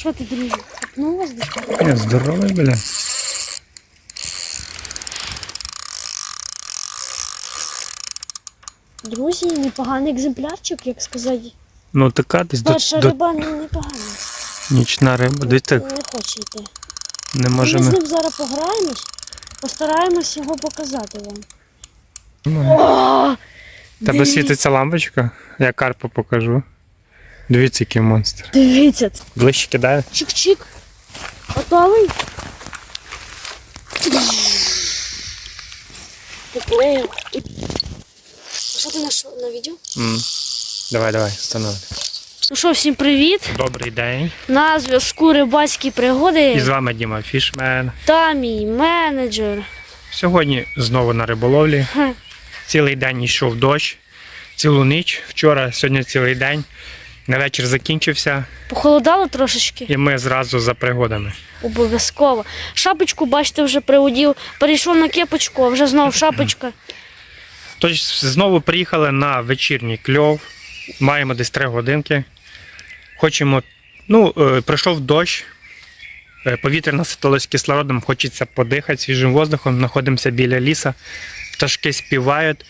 Що ти, друзі? Ну, вас десь? Я здоровий, бля. Друзі, непоганий екземплярчик, як сказати. Ну така десь до, Перша до риба ну, непогана. нічна риба. Так Не хоче йти. не Ми з можемо. ним зараз пограємось, постараємось його показати вам. Ну, Тебе світиться лампочка, я карпу покажу. Дивіться, який монстр. Дивіться, Ближче кидає. чик-чик. Готовий? Поплив. Що ти знайшов на відео? Давай, давай, встановлюй. Ну що, всім привіт! Добрий день. На зв'язку рибацькі пригоди. І з вами Діма Фішмен. та мій менеджер. Сьогодні знову на риболовлі. Цілий день йшов дощ, цілу ніч. Вчора, сьогодні цілий день. На вечір закінчився, Похолодало трошечки? і ми зразу за пригодами. Обов'язково. Шапочку, бачите, вже приудів. Перейшов на кепочку, а вже знову шапочка. Тож знову приїхали на вечірній кльов. Маємо десь три годинки. Хочемо. Ну, е, пройшов дощ. е, Повітря наситилось кислородом, хочеться подихати свіжим воздухом. Знаходимося біля ліса. Пташки співають,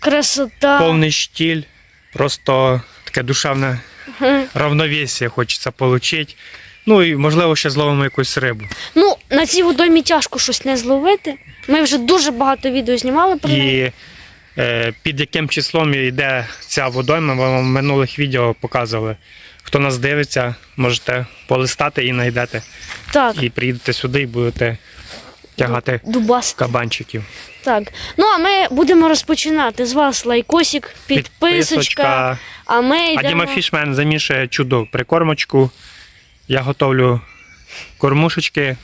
Красота. повний штіль. Просто таке душевне. равновесие хочеться отримати. Ну і можливо ще зловимо якусь рибу. Ну, на цій водоймі тяжко щось не зловити. Ми вже дуже багато відео знімали про неї. І е, під яким числом йде ця водойма, ми вам в минулих відео показували. Хто нас дивиться, можете полистати і знайдете. Так, І приїдете сюди і будете тягати дубас. кабанчиків. Так. Ну, а ми будемо розпочинати. З вас лайкосик, підписочка. А ми А йдемо. Діма Фішмен замішує чудо прикормочку. Я готовлю кормушечки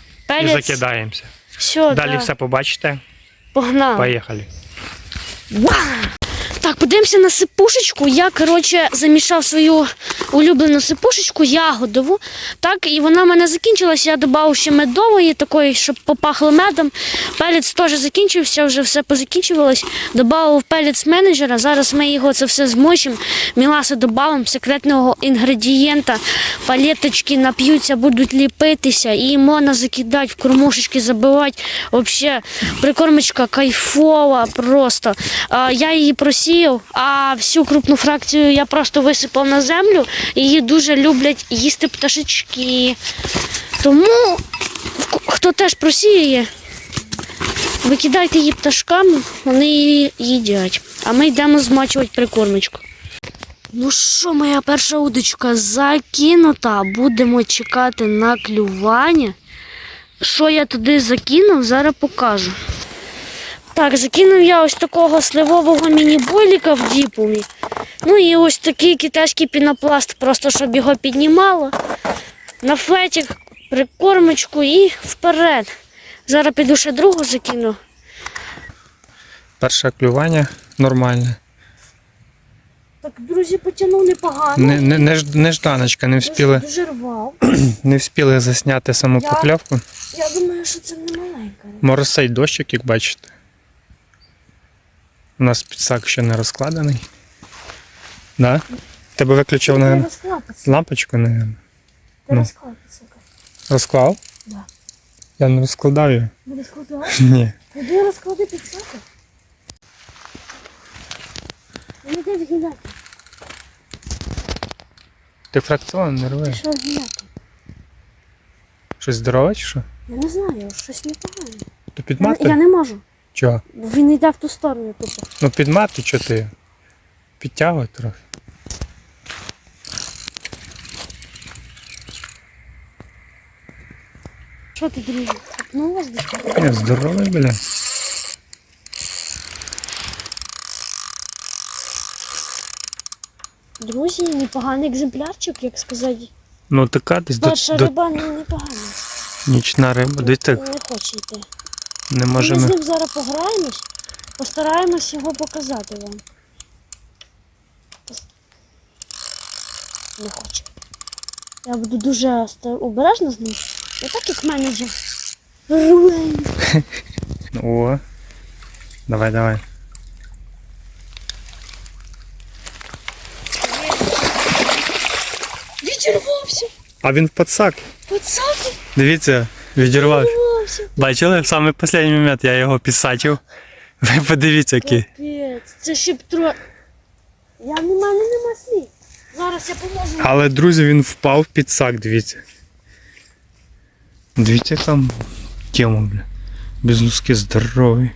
і закидаємося. Все, Далі да. все побачите. Погнали. Поїхали. Так, подивимося на сипушечку. Я, коротше, замішав свою улюблену сипушечку, ягодову. Так, і вона в мене закінчилась. Я додав ще медової, такої, щоб попахло медом. Пелець теж закінчився, вже все позакінчувалось. Добавив пелець менеджера. Зараз ми його це все змочимо. Міласи додамо секретного інгредієнта. Палеточки нап'ються, будуть ліпитися, і можна закидати в кормушечки, забивати. Взагалі, прикормочка кайфова просто. Я її просіяв, а всю крупну фракцію я просто висипав на землю. Її дуже люблять їсти пташечки. Тому хто теж просіяє, викидайте її пташками, вони її їдять. А ми йдемо змачувати прикормочку. Ну що, моя перша удочка закинута. Будемо чекати на клювання. Що я туди закинув, зараз покажу. Так, закинув я ось такого сливового міні-бойліка в діпумі. Ну і ось такий китайський пінопласт, просто щоб його піднімало. На флетик, прикормочку і вперед. Зараз піду ще другу закину. Перше клювання нормальне. Так, друзі, потягнув непогано. Не, не, не, ж- нежданочка, не вспіли, Дуже рвав. не вспіли засняти саму Я- покльовку. Я думаю, що це не маленька. Моросей дощик, як бачите. У нас підсак ще не розкладений. Да? Тебе виключив на лампочку, не Ти ну. розклав, пацан. розклав? Да. Я не розкладав її. Не розкладав? Ні. Іди розклади підсака. Ну йди згинати. Ти фракціон не Ти що згинати? Щось здорове чи що? Я не знаю, щось непогане. То Я, підмати? я не можу. Чого? Він йде в ту сторону тупо. Ну підмати, що ти? Підтягуй трохи. Що ти, друзі? Ну десь? Я здоровий, бля. Друзі, непоганий екземплярчик, як сказати. Ну така десь до, Перша до риба ну, непогана. нічна риба. Так Не хоче йти. Не Ми з ним зараз пограємось, постараємось його показати вам. Не хоче. Я буду дуже обережна з ним. Не так як менеджер. Руень. О. Давай, давай. Відірвався. А він в подсак. Пацаки, Дивіться, відірвав. Бачили, в самий останній момент я його підсачив. Ви подивіться, який. Капець, це ще б тро... Я в мене нема слів. Зараз я поможу. Але, друзі, він впав в підсак, дивіться. Дивіться, там тема, бля. Без носки здоровий.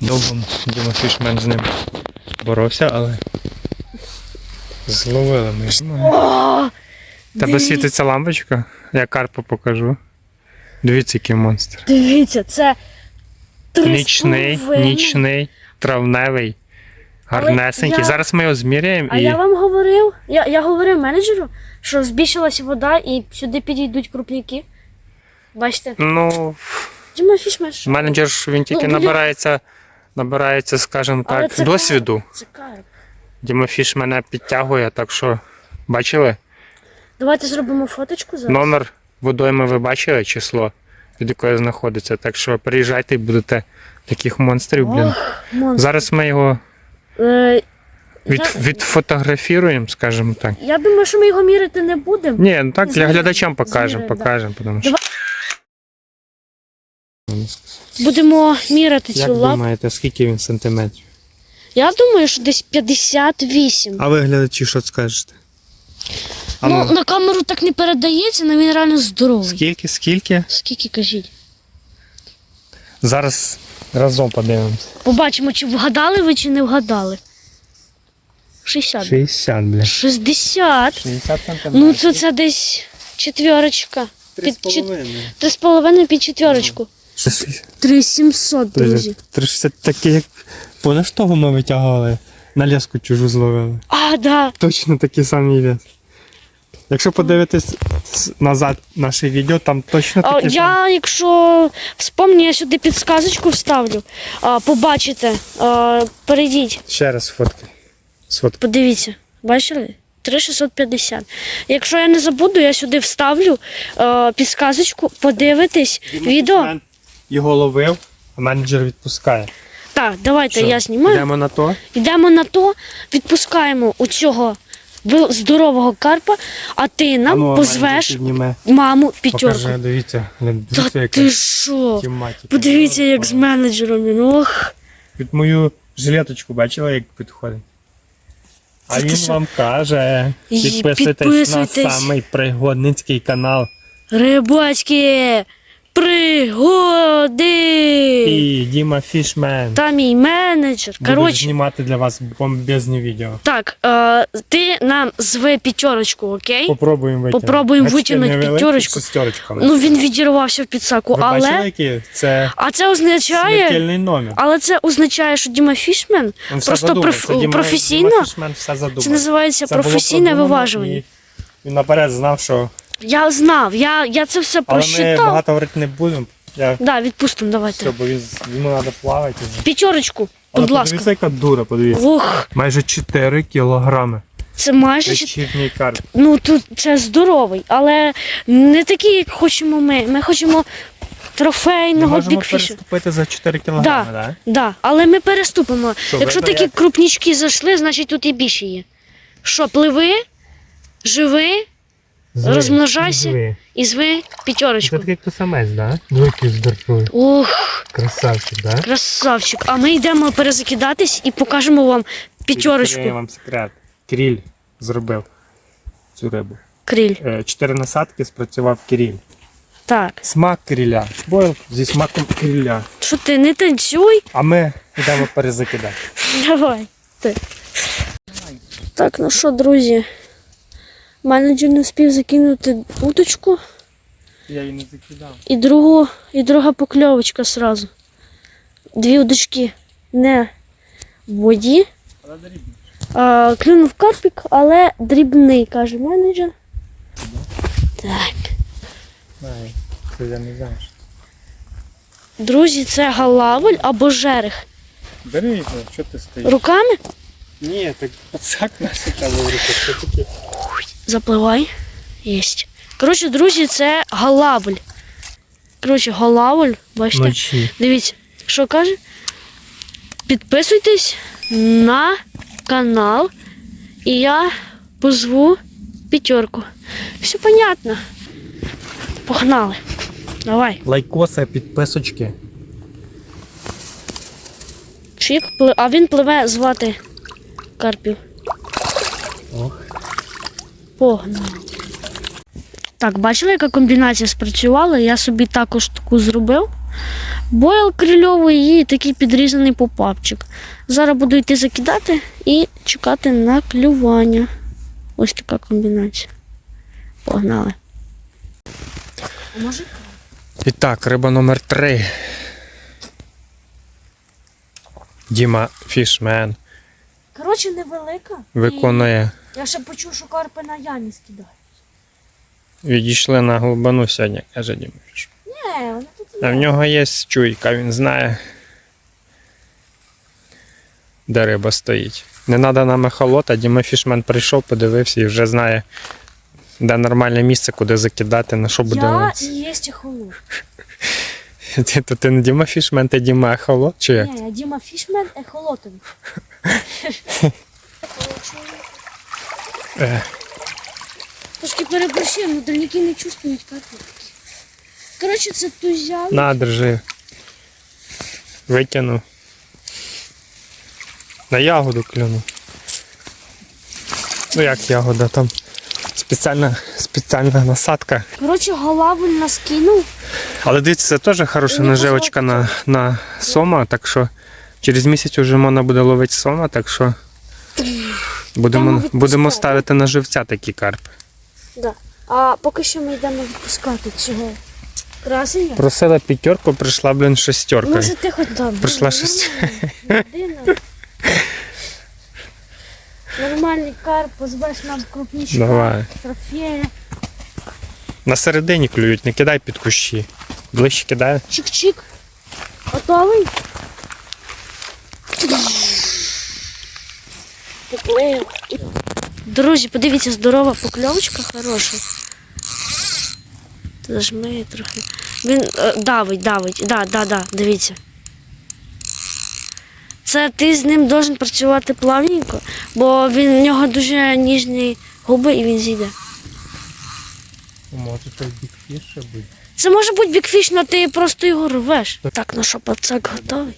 Довго Діма Фішмен з ним боровся, але зловили ми. Тебе світиться лампочка, я карпу покажу. Дивіться, який монстр. Дивіться, це три Нічний, з половиною. нічний, травневий, гарнесенький. я- Зараз ми його зміряємо А і. я вам говорив, я, я говорив менеджеру, що збільшилася вода і сюди підійдуть крупняки. Бачите? Ну, Діма Фішмеш. менеджер ж він тільки Ну, набирається, набирається, скажімо Але так, це досвіду. Це карп. Діма Фіш мене підтягує, так що бачили? Давайте зробимо фоточку зараз. Номер водойми ви бачили число, від якої знаходиться. Так що приїжджайте і будете таких монстрів, блін. Ох, монстр. Зараз ми його Е, від, я, відфотографіруємо, скажімо так. я думаю, що ми його міряти не будемо. Ні, ну так для глядачам покажемо, да. покажемо, тому що. Давай. Будемо міряти Як цю лапу. думаєте, скільки він сантиметрів? Я думаю, що десь 58. А ви глядачі що скажете? А ну, ну, на камеру так не передається, але він реально здоровий. скільки, скільки? Скільки кажіть? Зараз разом подивимося. Побачимо, чи вгадали ви, чи не вгадали. 60. 60, бля. 60. 60 сантиметрів. Ну, це, це десь четверочка. Під чет- Три з половиною під четверочку. Три сімсот, друзі. 360 таке, як. Помниш того ми витягували? На леску чужу зловили. А, да. Точно такий самий лес. Якщо подивитись назад наше відео, там точно А, такі самі. я, якщо вспомню, я сюди підсказочку вставлю. А, побачите, а, перейдіть, Ще раз фоткай. Сфоткай. подивіться. Бачили? 3650. Якщо я не забуду, я сюди вставлю а, підсказочку, подивитись відео. Його ловив, а менеджер відпускає. Так, давайте Що, я знімаю. Йдемо на то. Йдемо на то, відпускаємо у цього здорового карпа, а ти нам А ну, позвеш підніме. маму п'ятерку. Покажи, дивіться. Глянь, Та яка ти що? тематика. Подивіться, як з менеджером він. Ох. Під мою жилеточку бачила, як підходить. А Це він що? вам каже, І підписуйтесь, підписуйтесь. на самий пригодницький канал. Рибацькі пригоди. І Діма Фішмен. Та мій менеджер. Буду Коротше, знімати для вас бомбезні відео. так, е, ти нам зви п'ятерочку, окей? Попробуємо витягнути. Попробуємо витягнути п'ятерочку. шестерочка. Ну він відірвався в підсаку, Ви бачили, але. який? Це А це означає. смертельний номер. Але це означає, що Діма Фішмен Він все просто задумав. проф- Це Діма- професійно. Діма Фішмен все задумав. Це називається Це було професійне продумано, виважування. і Він наперед знав, що. Я знав, я, я це все Але ми багато говорити не будемо. Я... Да, відпустимо, давайте. Все, бо він, йому треба плавати. П'ятерочку, Але будь ласка. подивіться, яка дура, подивіться. Ох, Майже 4 кілограми. це майже Вечірній карп. ну тут це здоровий, але не такий, як хочемо ми. Ми хочемо Ми трофейного можемо бікфіша. переступити за 4 кілограми, Да. так? Да, але ми переступимо. Що, Якщо видно, такі як? крупнічки зайшли, значить тут і більше є. Що, пливи, живи Розмножайся. і зви п'ятерочку. Це такий самець, так? Великий здоровий. Ох, Красавчик, так? красавчик. А ми йдемо перезакидатись і покажемо вам Я п'ятерочку. вам секрет. Кріль зробив цю рибу. Криль. Е, Чотири насадки спрацював кріль. Так. Смак кріля. Бойл зі смаком кріля. Що ти не танцюй? А ми йдемо перезакидати. Давай. Ти. Так, ну що, друзі? Менеджер не встиг закинути уточку Я її не закидав. і другу, і друга покльовочка сразу. Дві удочки не в воді. Але дрібно. А, клюнув карпік, але дрібний, каже менеджер. Так. Знаю. Це я не знаю. Друзі, це галавель або жерех. Бери його, що ти стоїш? Руками Ні, так пацак наш там в руку. Що таке? Запливай. Єсть. Коротше, друзі, це галавель. Коротше, галавель, бачите? Вночі. Дивіться, що каже? Підписуйтесь на канал, і я позву п'ятерку. Все понятно. Погнали. Давай. Лайкоси, підписочки. Чик, а він пливе звати Карпів. Ох. Погнали. Так, бачили, яка комбінація спрацювала? Я собі також таку зробив. Бойл крильовий і такий підрізаний попапчик. Зараз буду йти закидати і чекати на клювання. Ось така комбінація. Погнали. І так, риба номер 3. Діма Фішмен Коротше, невелика. виконує. І Я ще почув, що карпи на ямі скидають. Відійшли на глибину сьогодні, каже Фішмен. Ні, вони тут А в нього є чуйка, він знає, де риба стоїть. Не треба нам ехолота, Діма Фішмен прийшов, подивився і вже знає, де нормальне місце, куди закидати, на що буде. Я і є ехолот. Ти, то ти не Діма Фішмен, ти Діма ехолот чи як? Ні, я Діма Фішмен ехолотовий. Е, Трошки переборщив, ну дальники не чувствують карпи. Коротше, це тузян. на, держи. Витягнув. На ягоду клюнув. Ну як ягода, там спеціальна, спеціальна насадка. Коротше, голавль нас кинув. Але дивіться, це теж хороша наживочка на, на сома, так що через місяць вже можна буде ловити сома, так що будемо, будемо ставити на живця такі карпи. Да. А поки що ми йдемо відпускати цього красення. Просила п'ятерку, прийшла, блін, шестерка. Може ти хоч там. Прийшла ну, людина. Нормальний карп, позвеш нам крупніші Давай. трофеї. На середині клюють, не кидай під кущі. Ближче кидай. Чик-чик. Готовий? Поплив. Друзі, подивіться, здорова покльовочка хороша. Зажми трохи. Він е, давить, давить. Да, да, да, дивіться. Це ти з ним должен працювати плавненько, бо він в нього дуже ніжні губи і він зійде. Може той бікфіш ще буде. Це може бути бікфіш, але ти просто його рвеш. Так, ну що, пацак готовий?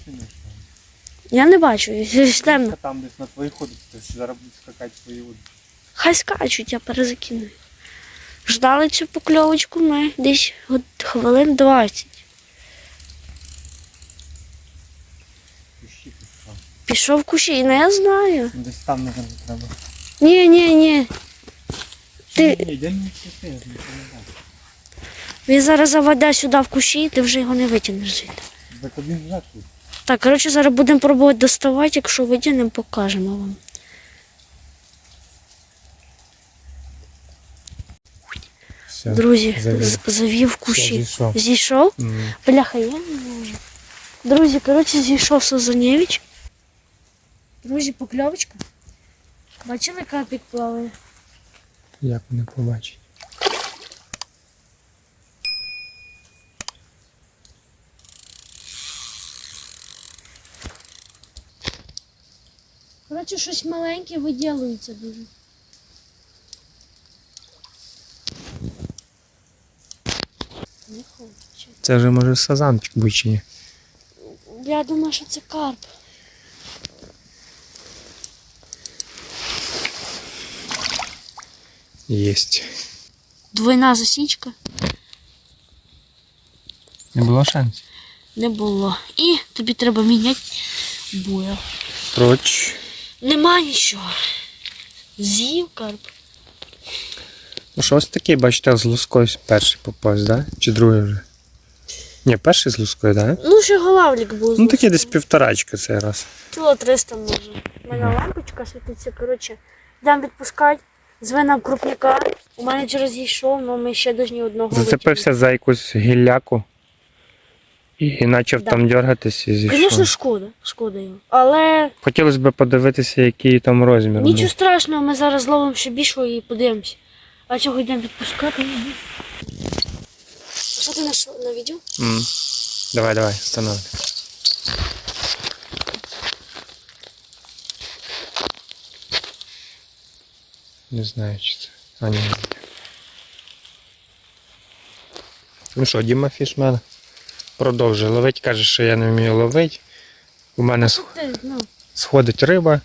Я не бачу, здесь темно. Там десь на твої ходить, то зараз будуть скакати свої удочки. Хай скачуть, я перезакину. Ждали цю покльовочку ми десь от хвилин 20. Кущі пішла. Пішов в кущі, ну я знаю. Десь там, мабуть, треба. Ні, ні, ні. Ти-. Він зараз заведе сюди в кущі, і ти вже його не витягнеш звідти. Так один вже. Так, коротше, зараз будемо пробувати доставати, якщо витягнемо, покажемо вам. Все. Друзі, завів. завів в кущі. зійшов. Зійшов? М. Бляха, я не можу. Друзі, коротше, зійшов Сазанєвич. Друзі, покльовочка. Бачили, капік плаває? Як не побачить. Коротше, щось маленьке виділується дуже. Не хоче. Це вже може сазанчик бути? Я думаю, що це карп. Єсть. Двойна засічка Не було шансів. не було. І тобі треба міняти боя. Проч. Нема нічого. З'їв карп. Ну що ось такий, бачите, з лускою перший попався, да? Чи другий вже? Ні, перший з лускою, да? Ну, ще голавлік був. Ну такий десь півторачка цей раз. Кіло 300 може. У мене лампочка світиться, коротше, йдемо відпускати. Зве нам крупняка. У мене через йшов, але ми ще до одного Зацепився за якусь гілляку і, і почав Да. там дергатись і Звісно, шкода. Шкода його. Але Хотілося б подивитися, який там розмір. нічого них. страшного, ми зараз зловимо ще більшого і подивимося. А цього йдемо відпускати. Що ти наш на відео? М. Давай, давай, встановлюй. Не знаю, чи це. А, ні, ні. Ну що, Діма Фішмен продовжує ловити, каже, що я не вмію ловити. У мене ну, сходить риба.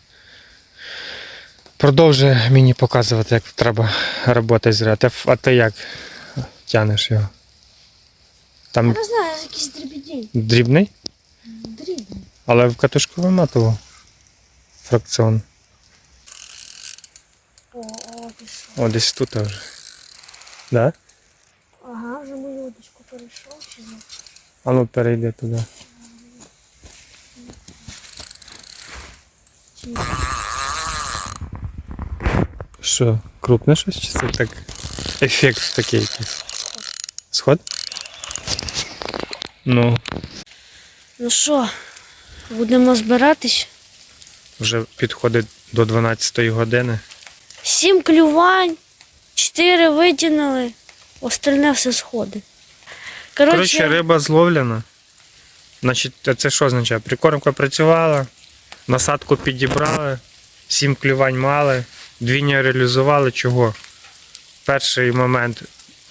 Продовжує мені показувати, як треба роботи з рибою. А ти як тянеш його? я не знаю, якийсь дрібідінь. дрібний, Дрібний. але в катушку виматував. Фракціон. О, десь тут вже. Да? Ага, вже мою удочку перейшов чи ні? А ну перейди туди. Що, крупне щось? Чи це так ефект такий якийсь? Сход? Ну, Ну що, будемо збиратись. вже підходить до 12 години. Сім клювань, чотири витягнули, остальне все сходить. Коротше, Коротше, риба зловлена. Значить, це що означає? Прикормка працювала, насадку підібрали, сім клювань мали, дві не реалізували. Чого? Перший момент,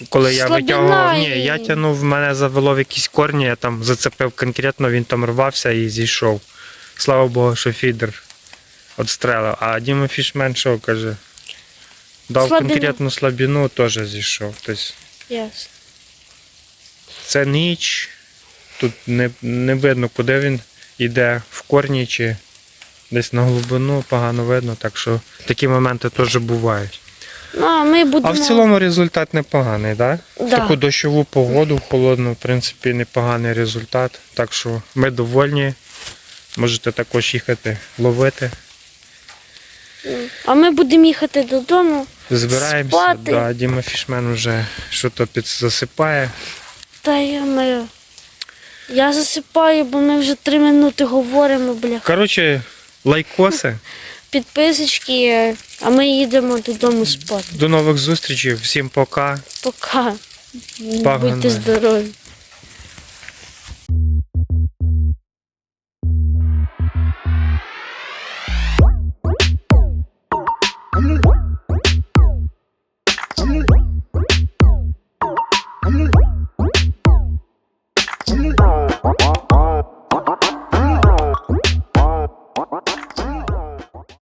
коли я Слабина витягував, ні, я тягнув, мене завело в якісь корні, я там зацепив конкретно, він там рвався і зійшов. Слава Богу, що фідер відстрелив. А Діма Фішмен що каже? Дав Слабину. конкретну слабину, теж зійшов. Тобто Ясно. це ніч. Тут не, не видно, куди він йде в корні чи десь на глибину, погано видно, так що такі моменти теж бувають. Ну, а ми будемо. А в цілому результат непоганий, так? Да? Таку дощову погоду, холодну, в принципі, непоганий результат. Так що ми довольні. Можете також їхати ловити. А ми будемо їхати додому. Збираємося. Спати. Да, Діма Фішмен вже щось засипає. Та я ми. Я засипаю, бо ми вже три минути говоримо, бля. Коротше, лайкоси. Підписочки, а ми їдемо додому спати. До нових зустрічей. Всім пока. Пока. Погнали. Будьте здорові.